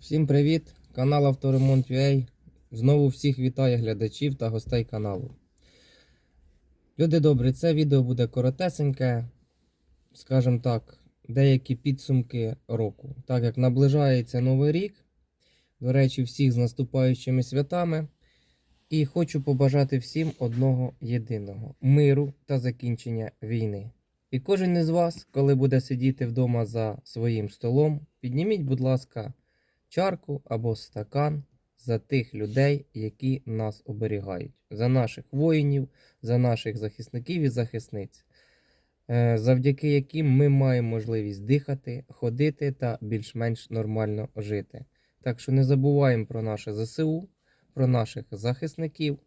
Всім привіт! Канал Авторемонт.ua. Знову всіх вітаю глядачів та гостей каналу. Люди добрі, це відео буде коротесеньке, скажімо так, деякі підсумки року. Так як наближається новий рік. До речі, всіх з наступаючими святами. І хочу побажати всім одного єдиного миру та закінчення війни. І кожен із вас, коли буде сидіти вдома за своїм столом, підніміть, будь ласка, чарку або стакан за тих людей, які нас оберігають, за наших воїнів, за наших захисників і захисниць, е, завдяки яким ми маємо можливість дихати, ходити та більш-менш нормально жити. Так що не забуваємо про наше ЗСУ, про наших захисників.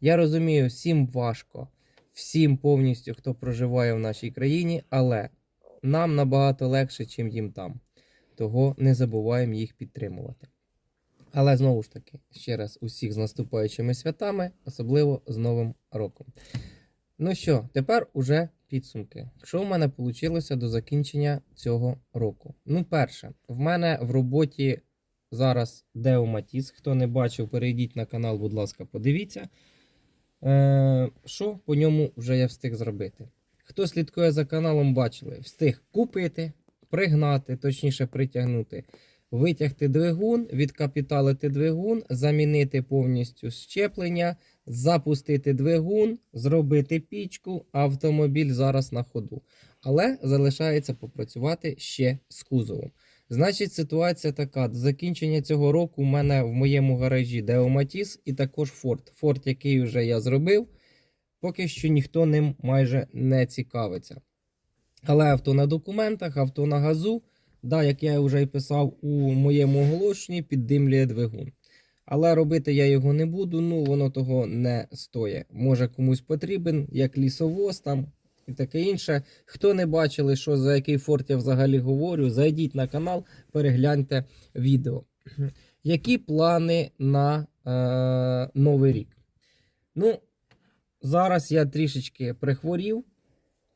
Я розумію, всім важко, всім повністю, хто проживає в нашій країні, але нам набагато легше, чим їм там. Того не забуваємо їх підтримувати. Але знову ж таки, ще раз усіх з наступаючими святами, особливо з Новим роком. Ну що, тепер уже підсумки. Що в мене вийшло до закінчення цього року? Ну, перше, в мене в роботі зараз Део Матіс. Хто не бачив, перейдіть на канал, будь ласка, подивіться. Е, що по ньому вже я встиг зробити? Хто слідкує за каналом, бачили, встиг купити, пригнати, точніше притягнути, витягти двигун, відкапіталити двигун, замінити повністю щеплення, запустити двигун, зробити пічку, автомобіль зараз на ходу. Але залишається попрацювати ще з кузовом. Значить, ситуація така: до закінчення цього року у мене в моєму гаражі Matiz і також Ford. Ford, який вже я зробив, поки що ніхто ним майже не цікавиться. Але авто на документах, авто на газу, да, як я вже й писав у моєму оголошенні, піддимлює двигун. Але робити я його не буду, ну воно того не стоїть. Може комусь потрібен, як лісовоз там і таке інше. Хто не бачили, що за який форт я взагалі говорю, зайдіть на канал, перегляньте відео. Які плани на е, новий рік? Ну, зараз я трішечки прихворів,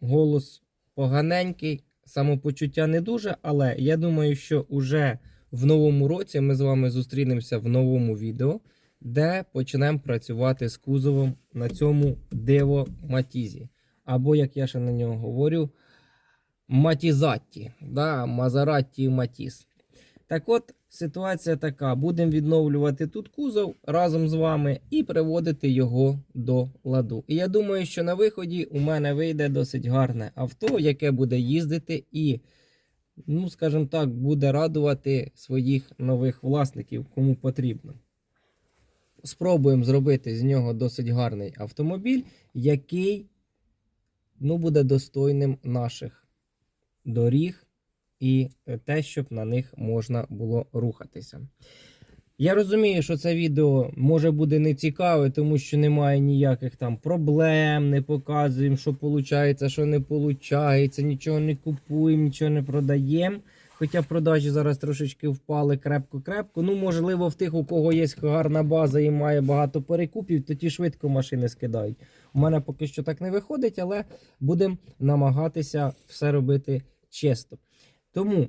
голос поганенький, самопочуття не дуже, але я думаю, що уже в новому році ми з вами зустрінемося в новому відео, де почнемо працювати з кузовом на цьому диво Матізі. Або, як я ще на нього говорю, Матізатті, да, Мазаратті Матіз. Так от, ситуація така: будемо відновлювати тут кузов разом з вами і приводити його до ладу. І я думаю, що на виході у мене вийде досить гарне авто, яке буде їздити і, ну, скажімо так, буде радувати своїх нових власників, кому потрібно. Спробуємо зробити з нього досить гарний автомобіль, який ну, буде достойним наших доріг і те, щоб на них можна було рухатися. Я розумію, що це відео може буде не цікаве, тому що немає ніяких там проблем, не показуємо, що виходить, що не виходить, нічого не купуємо, нічого не продаємо. Хоча продажі зараз трошечки впали крепко-крепко. Ну, можливо, в тих, у кого є гарна база і має багато перекупів, то ті швидко машини скидають. У мене поки що так не виходить, але будемо намагатися все робити чисто. Тому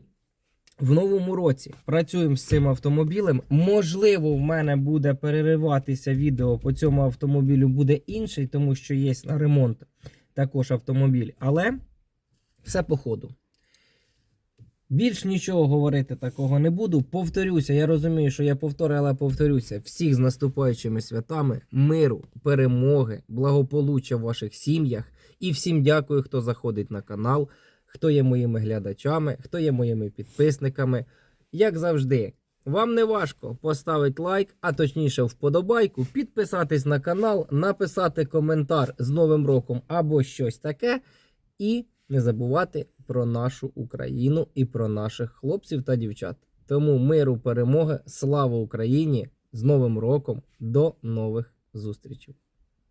в новому році працюємо з цим автомобілем. Можливо, в мене буде перериватися відео по цьому автомобілю, буде інший, тому що є на ремонт також автомобіль. Але все по ходу. Більш нічого говорити такого не буду. Повторюся, я розумію, що я повторю, але повторюся. Всіх з наступаючими святами, миру, перемоги, благополуччя в ваших сім'ях. І всім дякую, хто заходить на канал, хто є моїми глядачами, хто є моїми підписниками. Як завжди, вам не важко поставити лайк, а точніше вподобайку, підписатись на канал, написати коментар з Новим роком або щось таке. І не забувати про нашу Україну і про наших хлопців та дівчат. Тому миру, перемоги, слава Україні! З Новим роком! До нових зустрічей!